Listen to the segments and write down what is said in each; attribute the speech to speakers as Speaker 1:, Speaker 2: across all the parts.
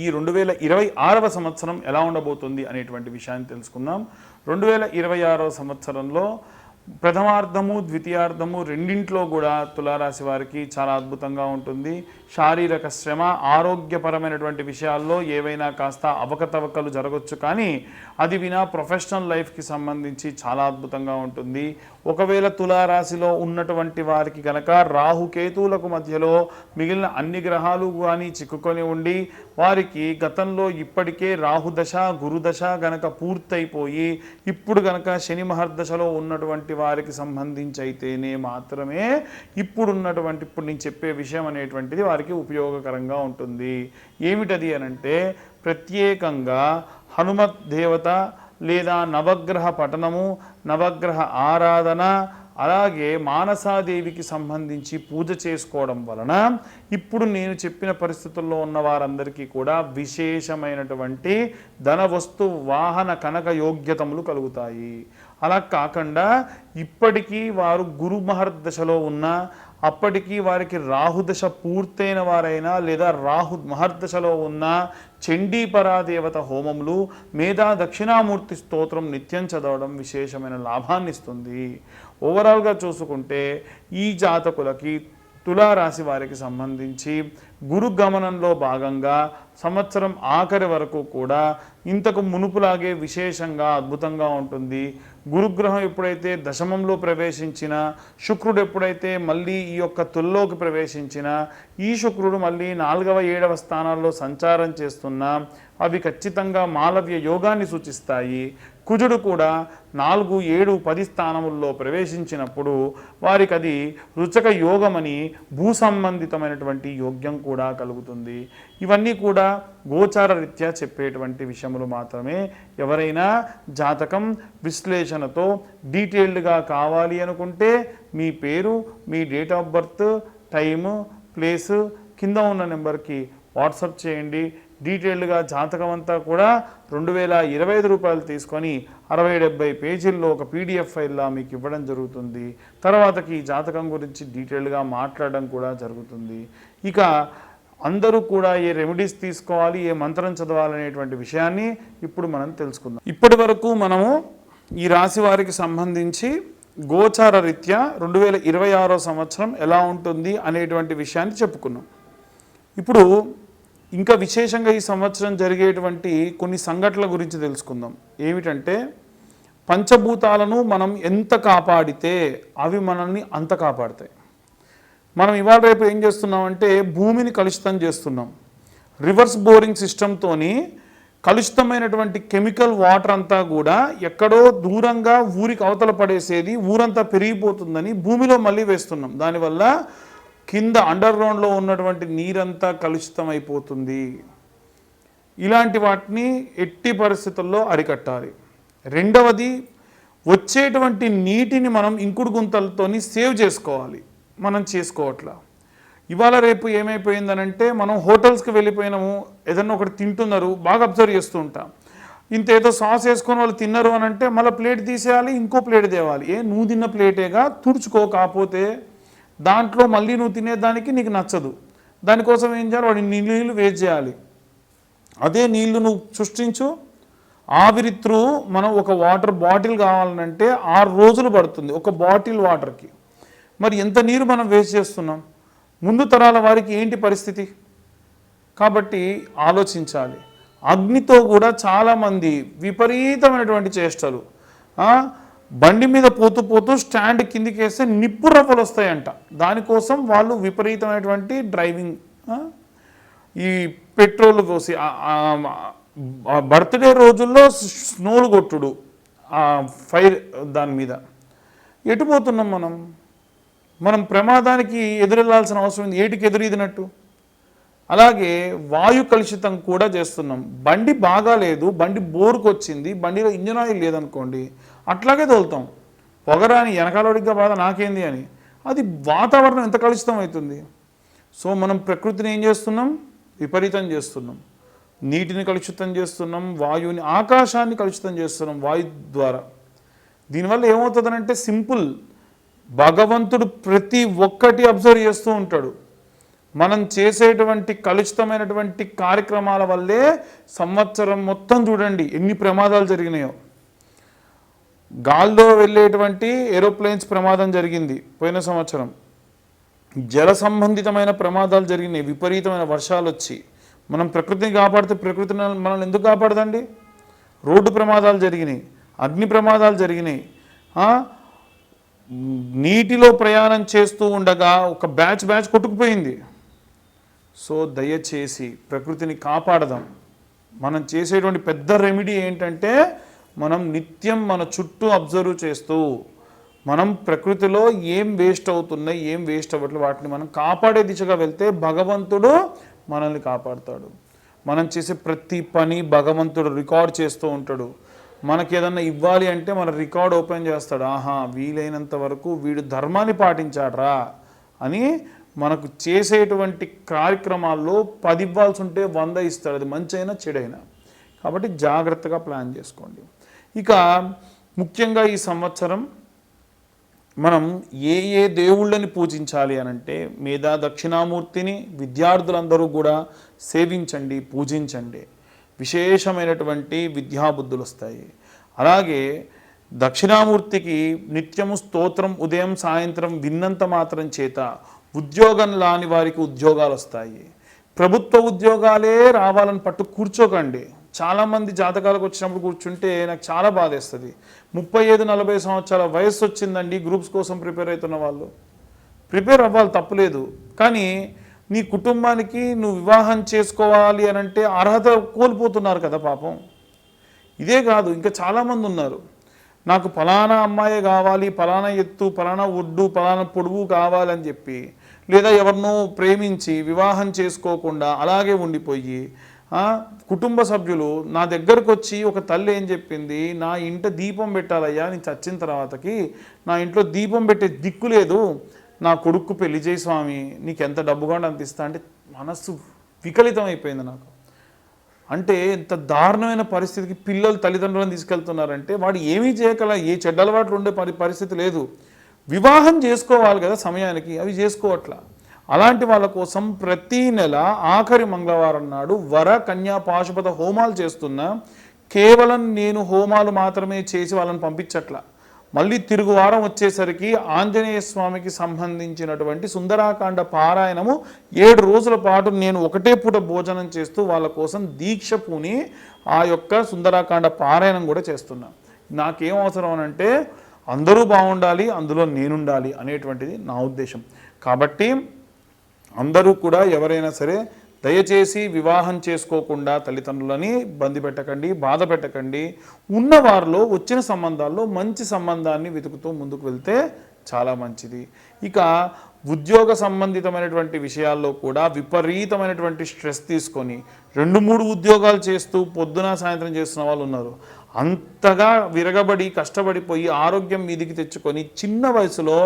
Speaker 1: ఈ రెండు వేల ఇరవై ఆరవ సంవత్సరం ఎలా ఉండబోతుంది అనేటువంటి విషయాన్ని తెలుసుకుందాం. రెండు వేల ఇరవై ఆరవ సంవత్సరంలో ప్రథమార్థము ద్వితీయార్థము రెండింట్లో కూడా తులారాశి వారికి చాలా అద్భుతంగా ఉంటుంది. శారీరక శ్రమ ఆరోగ్యపరమైనటువంటి విషయాల్లో ఏవైనా కాస్త అవకతవకలు జరగవచ్చు కానీ అది వినా ప్రొఫెషనల్ లైఫ్కి సంబంధించి చాలా అద్భుతంగా ఉంటుంది. ఒకవేళ తులారాశిలో ఉన్నటువంటి వారికి గనక రాహుకేతువులకు మధ్యలో మిగిలిన అన్ని గ్రహాలు కానీ చిక్కుకొని ఉండి వారికి గతంలో ఇప్పటికే రాహుదశ గురుదశ గనక పూర్తయిపోయి ఇప్పుడు గనక శని మహర్దశలో ఉన్నటువంటి వారికి సంబంధించి అయితేనే మాత్రమే ఇప్పుడున్నటువంటి ఇప్పుడు నేను చెప్పే విషయం అనేటువంటిది వారికి ఉపయోగకరంగా ఉంటుంది. ఏమిటది అనంటే ప్రత్యేకంగా హనుమత్ దేవత లేదా నవగ్రహ పఠనము నవగ్రహ ఆరాధన అలాగే మానసాదేవికి సంబంధించి పూజ చేసుకోవడం వలన ఇప్పుడు నేను చెప్పిన పరిస్థితుల్లో ఉన్న వారందరికీ కూడా విశేషమైనటువంటి ధన వస్తు వాహన కనక యోగ్యతములు కలుగుతాయి. అలా కాకుండా ఇప్పటికీ వారు గురు మహర్దశలో ఉన్న అప్పటికి వారికి రాహుదశ పూర్తయిన వారైనా లేదా రాహు మహర్దశలో ఉన్న చండీపరాదేవత హోమములు మేధా దక్షిణామూర్తి స్తోత్రం నిత్యం చదవడం విశేషమైన లాభాన్ని ఇస్తుంది ఓవరాల్గా చూసుకుంటే ఈ జాతకులకి తులారాశి వారికి సంబంధించి గురు గమనంలో భాగంగా సంవత్సరం ఆఖరి వరకు కూడా ఇంతకు మునుపులాగే విశేషంగా అద్భుతంగా ఉంటుంది. గురుగ్రహం ఎప్పుడైతే దశమంలో ప్రవేశించిన శుక్రుడు ఎప్పుడైతే మళ్ళీ ఈ యొక్క తుల్లోకి ప్రవేశించిన ఈ శుక్రుడు మళ్ళీ నాలుగవ ఏడవ స్థానాల్లో సంచారం చేస్తున్నా అవి ఖచ్చితంగా మాలవ్య యోగాన్ని సూచిస్తాయి. కుజుడు కూడా నాలుగు ఏడు పది స్థానముల్లో ప్రవేశించినప్పుడు వారికి అది రుచక యోగమని భూ సంబంధితమైనటువంటి యోగ్యం కూడా కలుగుతుంది. ఇవన్నీ కూడా గోచార రీత్యా చెప్పేటువంటి విషయములు మాత్రమే. ఎవరైనా జాతకం విశ్లేషణతో డీటెయిల్డ్గా కావాలి అనుకుంటే మీ పేరు మీ date of birth time place కింద ఉన్న నెంబర్కి వాట్సప్ చేయండి. డీటెయిల్డ్గా జాతకం అంతా కూడా రెండు వేల ఇరవై ఐదు రూపాయలు తీసుకొని అరవై డెబ్బై పేజీల్లో ఒక పీడిఎఫ్ ఫైల్లా మీకు ఇవ్వడం జరుగుతుంది. తర్వాతకి ఈ జాతకం గురించి డీటెయిల్డ్గా మాట్లాడడం కూడా జరుగుతుంది. ఇక అందరూ కూడా ఏ రెమెడీస్ తీసుకోవాలి ఏ మంత్రం చదవాలనేటువంటి విషయాన్ని ఇప్పుడు మనం తెలుసుకుందాం. ఇప్పటి వరకు మనము ఈ రాశి వారికి సంబంధించి గోచార రీత్యా రెండు వేల ఇరవై ఆరో సంవత్సరం ఎలా ఉంటుంది అనేటువంటి విషయాన్ని చెప్పుకున్నాం. ఇప్పుడు ఇంకా విశేషంగా ఈ సంవత్సరం జరిగేటువంటి కొన్ని సంఘటనల గురించి తెలుసుకుందాం. ఏమిటంటే పంచభూతాలను మనం ఎంత కాపాడితే అవి మనల్ని అంత కాపాడతాయి. మనం ఇవాళ రేపు ఏం చేస్తున్నామంటే భూమిని కలుషితం చేస్తున్నాం. రివర్స్ బోరింగ్ సిస్టంతోని కలుషితమైనటువంటి కెమికల్ వాటర్ అంతా కూడా ఎక్కడో దూరంగా ఊరికి అవతల పడేసేది ఊరంతా పెరిగిపోతుందని భూమిలో మళ్ళీ వేస్తున్నాం. దానివల్ల కింద అండర్ గ్రౌండ్లో ఉన్నటువంటి నీరంతా కలుషితం అయిపోతుంది ఇలాంటి వాటిని ఎట్టి పరిస్థితుల్లో అరికట్టాలి. రెండవది వచ్చేటువంటి నీటిని మనం ఇంకుడు గుంతలతోని సేవ్ చేసుకోవాలి. మనం చేసుకోవట్లా. ఇవాళ రేపు ఏమైపోయిందనంటే మనం హోటల్స్కి వెళ్ళిపోయినాము ఏదన్నా ఒకటి తింటున్నారు బాగా అబ్జర్వ్ చేస్తూ ఉంటాం. ఇంత ఏదో సాస్ వేసుకొని వాళ్ళు తిన్నారు అని అంటే మళ్ళీ ప్లేట్ తీసేయాలి ఇంకో ప్లేట్ తేవాలి. ఏ నువ్వు తిన్న ప్లేటేగా తుడుచుకో కాకపోతే దాంట్లో మళ్ళీ నువ్వు తినేదానికి నీకు నచ్చదు. దానికోసం ఏం చేయాలి? వాడి నీళ్ళు వేస్ట్ చేయాలి. అదే నీళ్ళు నువ్వు సృష్టించు. ఆవిరి త్రూ మనం ఒక వాటర్ బాటిల్ కావాలంటే ఆరు రోజులు పడుతుంది ఒక బాటిల్ వాటర్కి. మరి ఎంత నీరు మనం వేస్ట్ చేస్తున్నాం? ముందు తరాల వారికి ఏంటి పరిస్థితి? కాబట్టి ఆలోచించాలి. అగ్నితో కూడా చాలామంది విపరీతమైనటువంటి చేష్టలు. బండి మీద పోతూ పోతూ స్టాండ్ కిందికి వేస్తే నిప్పు రవ్వలు వస్తాయంట. దానికోసం వాళ్ళు విపరీతమైనటువంటి డ్రైవింగ్ ఈ పెట్రోల్ పోసి బర్త్డే రోజుల్లో స్నోలు కొట్టుడు ఫైర్ దాని మీద. ఎటు పోతున్నాం మనం? మనం ప్రమాదానికి ఎదురెళ్ళాల్సిన అవసరం ఉంది ఏటికి ఎదురీదినట్టు? అలాగే వాయు కలుషితం కూడా చేస్తున్నాం. బండి బాగాలేదు బండి బోరుకొచ్చింది బండిలో ఇంజన్ ఆయిల్ లేదనుకోండి అట్లాగే తోలుతాం పొగరాని వెనకాలడిగ్గా బాధ నాకేంది అని. అది వాతావరణం ఎంత కలుషితం అవుతుంది? సో మనం ప్రకృతిని ఏం చేస్తున్నాం? విపరీతం చేస్తున్నాం. నీటిని కలుషితం చేస్తున్నాం. వాయువుని ఆకాశాన్ని కలుషితం చేస్తున్నాం వాయు ద్వారా. దీనివల్ల ఏమవుతుందనంటే సింపుల్. భగవంతుడు ప్రతి ఒక్కటి అబ్జర్వ్ చేస్తూ ఉంటాడు. మనం చేసేటువంటి కలుషితమైనటువంటి కార్యక్రమాల వల్లే సంవత్సరం మొత్తం చూడండి ఎన్ని ప్రమాదాలు జరిగినాయో. గాల్లో వెళ్ళేటువంటి ఏరోప్లేన్స్ ప్రమాదం జరిగింది పోయిన సంవత్సరం. జల సంబంధితమైన ప్రమాదాలు జరిగినాయి విపరీతమైన వర్షాలు వచ్చి. మనం ప్రకృతిని కాపాడితే ప్రకృతి మనల్ని ఎందుకు కాపాడదండి? రోడ్డు ప్రమాదాలు జరిగినాయి అగ్ని ప్రమాదాలు జరిగినాయి. నీటిలో ప్రయాణం చేస్తూ ఉండగా ఒక బ్యాచ్ బ్యాచ్ కొట్టుకుపోయింది. సో దయచేసి ప్రకృతిని కాపాడదాం. మనం చేసేటువంటి పెద్ద రెమెడీ ఏంటంటే మనం నిత్యం మన చుట్టూ అబ్జర్వ్ చేస్తూ మనం ప్రకృతిలో ఏం వేస్ట్ అవుతున్నాయి ఏం వేస్ట్ అవ్వట్లేదు వాటిని మనం కాపాడే దిశగా వెళ్తే భగవంతుడు మనల్ని కాపాడుతాడు. మనం చేసే ప్రతి పని భగవంతుడు రికార్డ్ చేస్తూ ఉంటాడు. మనకి ఏదన్నా ఇవ్వాలి అంటే మన రికార్డ్ ఓపెన్ చేస్తాడు. ఆహా వీలైనంత వరకు వీడు ధర్మాన్ని పాటించాడరా అని మనకు చేసేటువంటి కార్యక్రమాల్లో పది ఇవ్వాల్సి ఉంటే వంద ఇస్తాడు. అది మంచి అయినా చెడైనా. కాబట్టి జాగ్రత్తగా ప్లాన్ చేసుకోండి. ఇక ముఖ్యంగా ఈ సంవత్సరం మనం ఏ ఏ దేవుళ్ళని పూజించాలి అనంటే మేధా దక్షిణామూర్తిని విద్యార్థులందరూ కూడా సేవించండి పూజించండి. విశేషమైనటువంటి విద్యాబుద్ధులు వస్తాయి. అలాగే దక్షిణామూర్తికి నిత్యము స్తోత్రం ఉదయం సాయంత్రం విన్నంత మాత్రం చేత ఉద్యోగం లాని వారికి ఉద్యోగాలు వస్తాయి. ప్రభుత్వ ఉద్యోగాలే రావాలని పట్టు కూర్చోకండి. చాలామంది జాతకాలకు వచ్చినప్పుడు కూర్చుంటే నాకు చాలా బాధేస్తుంది. ముప్పై ఐదు నలభై సంవత్సరాల వయస్సు వచ్చిందండి గ్రూప్స్ కోసం ప్రిపేర్ అవుతున్న వాళ్ళు. ప్రిపేర్ అవ్వాలి తప్పులేదు కానీ నీ కుటుంబానికి నువ్వు వివాహం చేసుకోవాలి అని అంటే అర్హత కోల్పోతున్నారు కదా పాపం. ఇదే కాదు ఇంకా చాలామంది ఉన్నారు. నాకు ఫలానా అమ్మాయి కావాలి ఫలానా ఎత్తు ఫలానా ఒడ్డు ఫలానా పొడువు కావాలని చెప్పి లేదా ఎవరినో ప్రేమించి వివాహం చేసుకోకుండా అలాగే ఉండిపోయి కుటుంబ సభ్యులు నా దగ్గరకు వచ్చి ఒక తల్లి ఏం చెప్పింది? నా ఇంట దీపం పెట్టాలయ్యా నేను చచ్చిన తర్వాతకి నా ఇంట్లో దీపం పెట్టే దిక్కు లేదు. నా కొడుకు పెళ్ళి చేయి స్వామి. నీకు ఎంత డబ్బు కావాలంటే అంత ఇస్తా అంటే మనస్సు వికలితం అయిపోయింది నాకు. అంటే ఎంత దారుణమైన పరిస్థితికి పిల్లలు తల్లిదండ్రులను తీసుకెళ్తున్నారంటే వాడు ఏమీ చేయగల ఏ చెడ్డలవాట్లు ఉండే పరి పరిస్థితి లేదు. వివాహం చేసుకోవాలి కదా సమయానికి అవి చేసుకోవట్లా. అలాంటి వాళ్ళ కోసం ప్రతి నెల ఆఖరి మంగళవారం నాడు వర కన్యా పాశుపత హోమాలు చేస్తున్నా కేవలం నేను హోమాలు మాత్రమే చేసి వాళ్ళని పంపించట్ల. మళ్ళీ తిరుగు వారం వచ్చేసరికి ఆంజనేయ స్వామికి సంబంధించినటువంటి సుందరాకాండ పారాయణము ఏడు రోజుల పాటు నేను ఒకటే పూట భోజనం చేస్తూ వాళ్ళ కోసం దీక్ష పూని ఆ యొక్క సుందరాకాండ పారాయణం కూడా చేస్తున్నా. నాకేం అవసరం అంటే అందరూ బాగుండాలి అందులో నేనుండాలి అనేటువంటిది నా ఉద్దేశం. కాబట్టి అందరూ కూడా ఎవరైనా సరే దయచేసి వివాహం చేసుకోకుండా తల్లిదండ్రులని బంది పెట్టకండి బాధ పెట్టకండి. ఉన్నవారిలో వచ్చిన సంబంధాల్లో మంచి సంబంధాన్ని వెతుకుతూ ముందుకు వెళ్తే చాలా మంచిది. ఇక ఉద్యోగ సంబంధితమైనటువంటి విషయాల్లో కూడా విపరీతమైనటువంటి స్ట్రెస్ తీసుకొని రెండు మూడు ఉద్యోగాలు చేస్తూ పొద్దున సాయంత్రం చేస్తున్న వాళ్ళు ఉన్నారు. అంతగా విరగబడి కష్టపడిపోయి ఆరోగ్యం మీదికి తెచ్చుకొని చిన్న వయసులో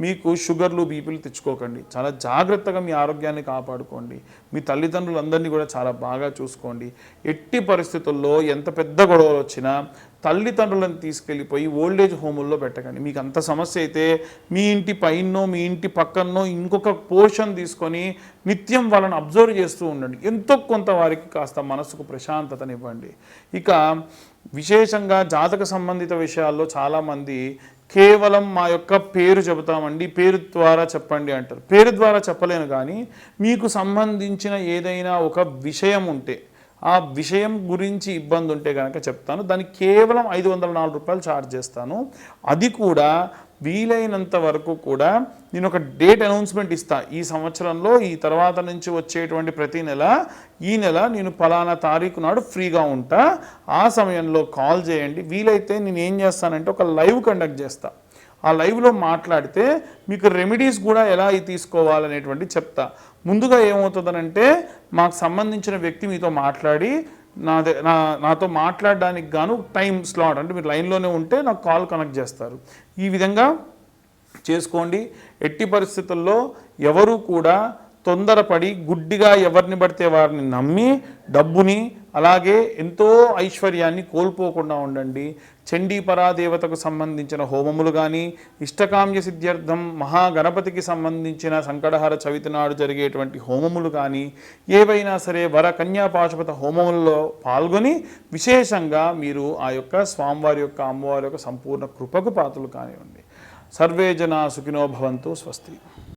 Speaker 1: మీకు షుగర్లు బీపీలు తెచ్చుకోకండి. చాలా జాగ్రత్తగా మీ ఆరోగ్యాన్ని కాపాడుకోండి. మీ తల్లిదండ్రులందరినీ కూడా చాలా బాగా చూసుకోండి. ఎట్టి పరిస్థితుల్లో ఎంత పెద్ద గొడవలు వచ్చినా తల్లిదండ్రులను తీసుకెళ్ళిపోయి ఓల్డేజ్ హోముల్లో పెట్టకండి. మీకు అంత సమస్య అయితే మీ ఇంటి పైనో మీ ఇంటి పక్కనో ఇంకొక పోర్షన్ తీసుకొని నిత్యం వాళ్ళని అబ్జర్వ్ చేస్తూ ఉండండి. ఎంతో కొంత వారికి కాస్త మనసుకు ప్రశాంతతనివ్వండి. ఇక విశేషంగా జాతక సంబంధిత విషయాల్లో చాలామంది కేవలం మా యొక్క పేరు చెబుతామండి పేరు ద్వారా చెప్పండి అంటారు. పేరు ద్వారా చెప్పలేను కానీ మీకు సంబంధించిన ఏదైనా ఒక విషయం ఉంటే ఆ విషయం గురించి ఇబ్బంది ఉంటే కనుక చెప్తాను. దానికి కేవలం ఐదు వందల నాలుగు రూపాయలు ఛార్జ్ చేస్తాను. అది కూడా వీలైనంత వరకు కూడా నేను ఒక డేట్ అనౌన్స్మెంట్ ఇస్తా. ఈ సంవత్సరంలో ఈ తర్వాత నుంచి వచ్చేటువంటి ప్రతి నెల ఈ నెల నేను పలానా తారీఖు నాడు ఫ్రీగా ఉంటా. ఆ సమయంలో కాల్ చేయండి. వీలైతే నేను ఏం చేస్తానంటే ఒక లైవ్ కండక్ట్ చేస్తా. ఆ లైవ్లో మాట్లాడితే మీకు రెమెడీస్ కూడా ఎలా తీసుకోవాలనేటువంటి చెప్తా. ముందుగా ఏమవుతుందనంటే మాకు సంబంధించిన వ్యక్తి మీతో మాట్లాడి నా నా నాతో మాట్లాడడానికి గాను టైం స్లాట్ అంటే మీరు లైన్లోనే ఉంటే నాకు కాల్ కనెక్ట్ చేస్తారు. ఈ విధంగా చేసుకోండి. ఎట్టి పరిస్థితుల్లో ఎవరు కూడా తొందరపడి గుడ్డిగా ఎవరిని పడితే వారిని నమ్మి డబ్బుని అలాగే ఎంతో ఐశ్వర్యాన్ని కోల్పోకుండా ఉండండి. చండీ పరాదేవతకు సంబంధించిన హోమములు కానీ ఇష్టకామ్య సిద్ధ్యర్థం మహాగణపతికి సంబంధించిన సంకటహార చవితి నాడు జరిగేటువంటి హోమములు కానీ ఏవైనా సరే వర కన్యా పాశుపత హోమములలో పాల్గొని విశేషంగా మీరు ఆ యొక్క స్వామివారి యొక్క అమ్మవారి యొక్క సంపూర్ణ కృపకు పాత్రలు కానివ్వండి. సర్వే జనా సుఖినో భవంతు స్వస్తి.